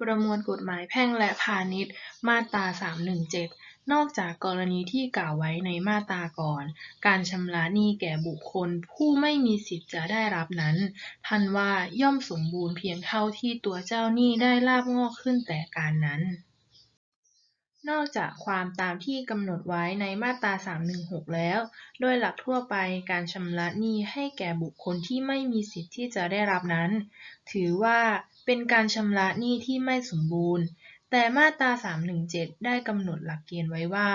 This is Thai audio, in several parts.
ประมวลกฎหมายแพ่งและพาณิชย์ มาตรา 317 นอกจากกรณีที่กล่าวไว้ในมาตราก่อน การชำระหนี้แก่บุคคลผู้ไม่มีสิทธิ์จะได้รับนั้น ท่านว่าย่อมสมบูรณ์เพียงเท่าที่ตัวเจ้าหนี้ได้ลาภงอกขึ้นแต่การนั้นนอกจากความตามที่กำหนดไว้ในมาตรา 316 แล้ว โดยหลักทั่วไปการชำระหนี้ให้แก่บุคคลที่ไม่มีสิทธิ์ที่จะได้รับนั้น ถือว่า เป็นการชำระหนี้ที่ไม่สมบูรณ์ แต่มาตรา 317 ได้กำหนดหลักเกณฑ์ไว้ว่า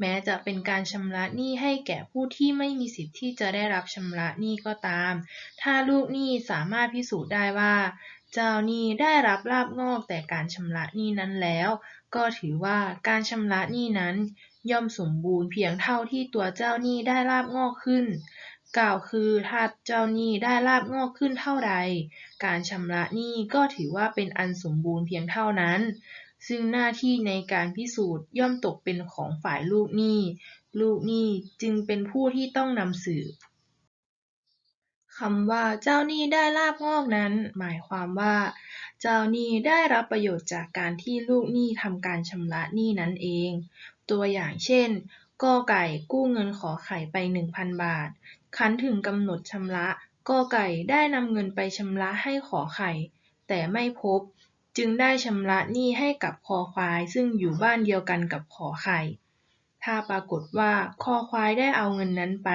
แม้จะเป็นการชำระหนี้ให้แก่ผู้ที่ไม่มีสิทธิ์ที่จะได้รับชำระหนี้ก็ตาม ถ้าลูกหนี้สามารถพิสูจน์ได้ว่า เจ้าหนี้ได้รับลาภงอกแต่การชำระหนี้นั้นแล้ว ก็ถือว่าการชำระหนี้นั้นย่อมสมบูรณ์เพียงเท่าที่ตัวเจ้าหนี้ได้ลาภงอกขึ้น กล่าวคือถ้าเจ้าหนี้ได้ลาภงอกขึ้นเท่าใด การชำระหนี้ก็ถือว่าเป็นอันสมบูรณ์เพียงเท่านั้น ซึ่งหน้าที่ในการพิสูจน์ย่อมตกเป็นของฝ่ายลูกหนี้ ลูกหนี้จึงเป็นผู้ที่ต้องนำสืบคำว่าเจ้าหนี้ได้ลาภงอกนั้น หมายความว่า เจ้าหนี้ได้รับประโยชน์จากการที่ลูกหนี้ทำการชำระหนี้นั่นเอง ตัวอย่างเช่น กอไก่ กู้เงินขอไข่ไป1,000บาท คั้นถึงกำหนดชำระ กอไก่ได้นำเงินไปชำระให้ขอไข่ แต่ไม่พบ จึงได้ชำระหนี้ให้กับคอควาย ซึ่งอยู่บ้านเดียวกันกับขอไข่ ถ้าปรากฏว่าคอควายได้เอาเงินนั้นไป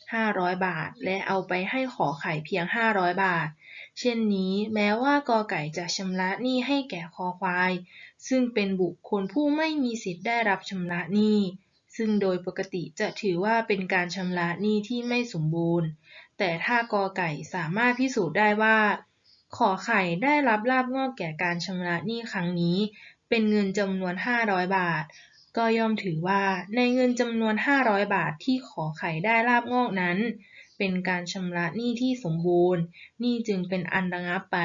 500 บาท และเอาไปให้ขอไข่เพียง 500 บาท เช่นนี้แม้ว่ากอไก่จะชำระหนี้ให้แก่คอควาย ซึ่งเป็นบุคคลผู้ไม่มีสิทธิ์ได้รับชำระหนี้ ซึ่งโดยปกติจะถือว่าเป็นการชำระหนี้ที่ไม่สมบูรณ์ แต่ถ้ากอไก่สามารถพิสูจน์ได้ว่า ขอไข่ได้รับลาภงอกแก่การชำระหนี้ครั้งนี้ เป็นเงินจำนวน 500 บาท ก็ย่อมถือว่าในเงินจำนวน 500 บาทที่ขอไข่ได้ลาภงอกนั้น เป็นการชำระหนี้ที่สมบูรณ์หนี้จึงเป็นอันระงับไป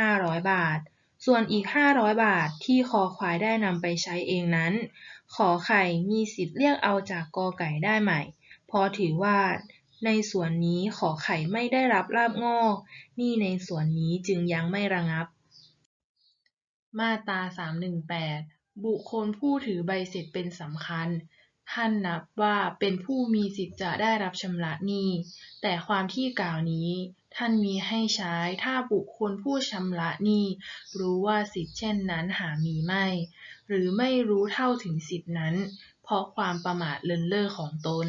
500 บาท ส่วนอีก 500 บาทที่คอควายได้นำไปใช้เองนั้น ขอไข่มีสิทธิ์เรียกเอาจากกอไก่ได้ใหม เพราะถือว่าในส่วนนี้ขอไข่ไม่ได้รับลาภงอก หนี้ในส่วนนี้จึงยังไม่ระงับ มาตรา318 บุคคลผู้ถือใบเสร็จเป็นสำคัญ ท่านนับว่าเป็นผู้มีสิทธิ์จะได้รับชำระหนี้ แต่ความที่กล่าวนี้ ท่านมีให้ใช้ถ้าบุคคลผู้ชำระหนี้รู้ว่าสิทธิเช่นนั้นหามีไม่ หรือไม่รู้เท่าถึงสิทธินั้น เพราะความประมาทเลินเล่อของตน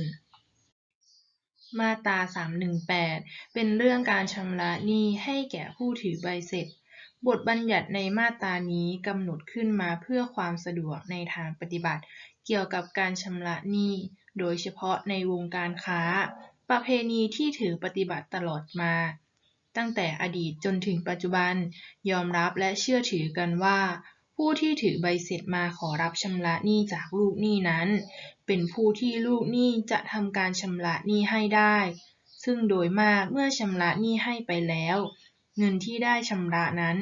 มาตรา 318 เป็นเรื่องการชำระหนี้ให้แก่ผู้ถือใบเสร็จ บทบัญญัติในมาตรานี้กำหนดขึ้นมาเพื่อความสะดวกในทางปฏิบัติ เกี่ยวกับการชำระหนี้ โดยเฉพาะในวงการค้า ประเพณีที่ถือปฏิบัติตลอดมา ตั้งแต่อดีตจนถึงปัจจุบันยอมรับและเชื่อถือกันว่า ผู้ที่ถือใบเสร็จมาขอรับชำระหนี้จากลูกหนี้นั้น เป็นผู้ที่ลูกหนี้จะทำการชำระหนี้ให้ได้ ซึ่งโดยมากเมื่อชำระหนี้ให้ไปแล้ว เงินที่ได้ชำระนั้น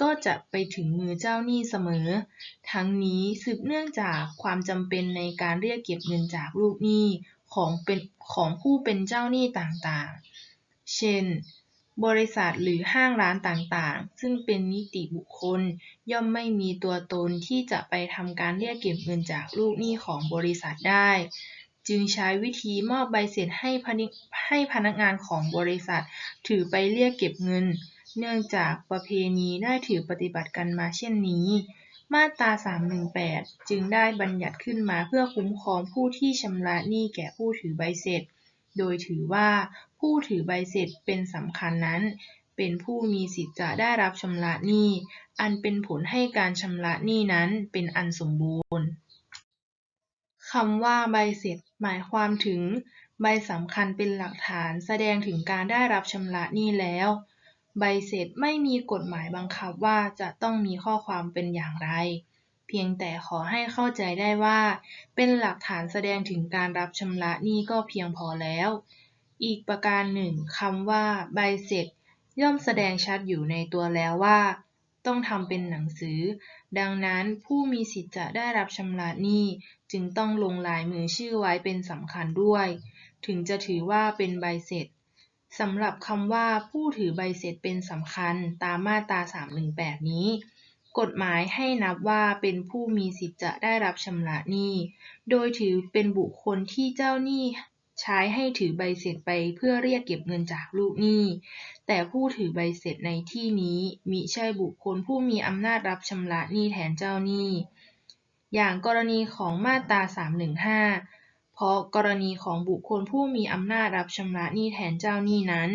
ก็จะไปถึงมือเจ้าหนี้เสมอ ทั้งนี้สืบเนื่องจากความจำเป็นในการเรียกเก็บเงินจากลูกหนี้ ของเป็นของผู้เป็นเจ้าหนี้ต่างๆ เช่น บริษัทหรือห้างร้านต่างๆ ซึ่งเป็นนิติบุคคลย่อมไม่มีตัวตนที่จะไปทำการเรียกเก็บเงินจากลูกหนี้ของบริษัทได้ จึงใช้วิธีมอบใบเสร็จให้พนิให้พนักงานของบริษัท ถือไปเรียกเก็บเงิน เนื่องจากประเพณีได้ถือปฏิบัติกันมาเช่นนี้ มาตรา 318 จึงได้บัญญัติขึ้นมาเพื่อคุ้มครองผู้ที่ชำระหนี้แก่ผู้ถือใบเสร็จ โดยถือว่าผู้ถือใบเสร็จเป็นสำคัญนั้น เป็นผู้มีสิทธิ์จะได้รับชำระหนี้ อันเป็นผลให้การชำระหนี้นั้นเป็นอันสมบูรณ์คำว่าใบเสร็จหมายความถึง ใบสำคัญเป็นหลักฐานแสดงถึงการได้รับชำระหนี้แล้ว ใบเสร็จไม่มีกฎหมายบังคับว่าจะต้องมีข้อความเป็นอย่างไร เพียงแต่ขอให้เข้าใจได้ว่า เป็นหลักฐานแสดงถึงการรับชำระหนี้ก็เพียงพอแล้ว อีกประการหนึ่งคำว่า ใบเสร็จ ย่อมแสดงชัดอยู่ในตัวแล้วว่า ต้องทำเป็นหนังสือ ดังนั้นผู้มีสิทธิ์จะได้รับชำระหนี้จึงต้องลงลายมือชื่อไว้เป็นสำคัญด้วย ถึงจะถือว่าเป็นใบเสร็จ สำหรับคำว่าผู้ถือใบเสร็จเป็นสำคัญตามมาตรา 318 นี้ กฎหมายให้นับว่าเป็นผู้มีสิทธิ์จะได้รับชำระหนี้ โดยถือเป็นบุคคลที่เจ้าหนี้ใช้ให้ถือใบเสร็จไปเพื่อเรียกเก็บเงินจากลูกหนี้ แต่ผู้ถือใบเสร็จในที่นี้มิใช่บุคคลผู้มีอำนาจรับชำระหนี้แทนเจ้าหนี้ อย่างกรณีของมาตรา 315 เพราะกรณีของบุคคลผู้มีอำนาจรับชำระหนี้แทนเจ้าหนี้นั้น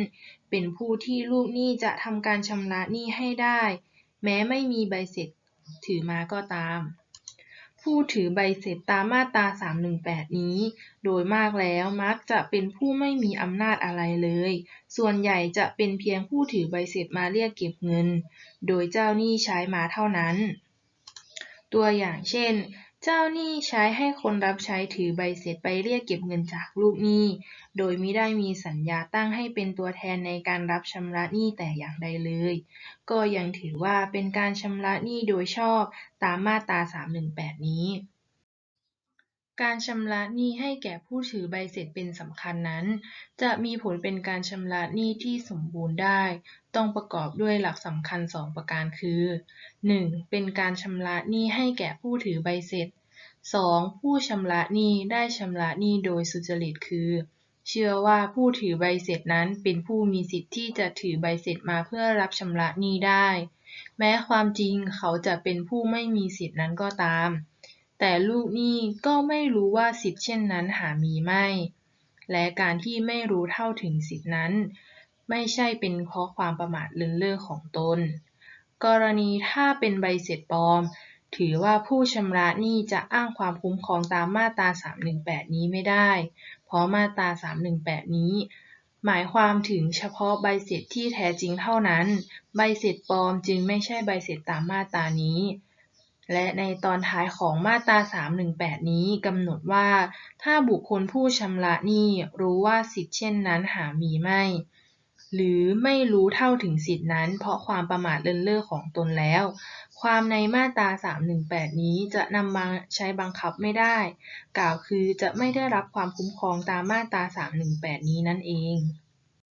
เป็นผู้ที่ลูกหนี้จะทำการชำระหนี้ให้ได้ แม้ไม่มีใบเสร็จถือมาก็ตาม ผู้ถือใบเสร็จตามมาตรา 318 นี้ โดยมากแล้วมักจะเป็นผู้ไม่มีอำนาจอะไรเลย ส่วนใหญ่จะเป็นเพียงผู้ถือใบเสร็จมาเรียกเก็บเงิน โดยเจ้าหนี้ใช้มาเท่านั้น ตัวอย่างเช่น เจ้าหนี้ใช้ให้คนรับใช้ถือใบเสร็จไปเรียกเก็บเงินจากลูกหนี้ โดยมิได้มีสัญญาตั้งให้เป็นตัวแทนในการรับชำระหนี้แต่อย่างใดเลย ก็ยังถือว่าเป็นการชำระหนี้โดยชอบตามมาตรา 318 นี้ การชำระหนี้ให้แก่ผู้ถือใบเสร็จเป็นสำคัญนั้น จะมีผลเป็นการชำระหนี้ที่สมบูรณ์ได้ ต้องประกอบด้วยหลักสำคัญ 2 ประการคือ 1. เป็นการชำระหนี้ให้แก่ผู้ถือใบเสร็จ 2. ผู้ชำระหนี้ได้ชำระหนี้โดยสุจริตคือ เชื่อว่าผู้ถือใบเสร็จนั้นเป็นผู้มีสิทธิ์ที่จะถือใบเสร็จมาเพื่อรับชำระหนี้ได้ แม้ความจริงเขาจะเป็นผู้ไม่มีสิทธินั้นก็ตาม แต่ลูกหนี้ก็ไม่รู้ว่าสิทธิเช่นนั้นหามีไม่ และการที่ไม่รู้เท่าถึงสิทธินั้น ไม่ใช่เป็นเพราะความประมาทเลินเล่อของตน กรณีถ้าเป็นใบเสร็จปลอม ถือว่าผู้ชำระหนี้จะอ้างความคุ้มครองตามมาตรา 318 นี้ไม่ได้ เพราะมาตรา 318 นี้หมายความถึงเฉพาะใบเสร็จที่แท้จริงเท่านั้น ใบเสร็จปลอมจึงไม่ใช่ใบเสร็จตามมาตรานี้ และในตอนท้ายของมาตรา 318 นี้กำหนดว่า ถ้าบุคคลผู้ชำระหนี้รู้ว่าสิทธิเช่นนั้นหามีไม่ หรือไม่รู้เท่าถึงสิทธินั้น เพราะความประมาทเลินเล่อของตนแล้ว ความในมาตรา 318 นี้จะนำมาใช้บังคับไม่ได้ กล่าวคือจะไม่ได้รับความคุ้มครองตามมาตรา 318 นี้นั่นเอง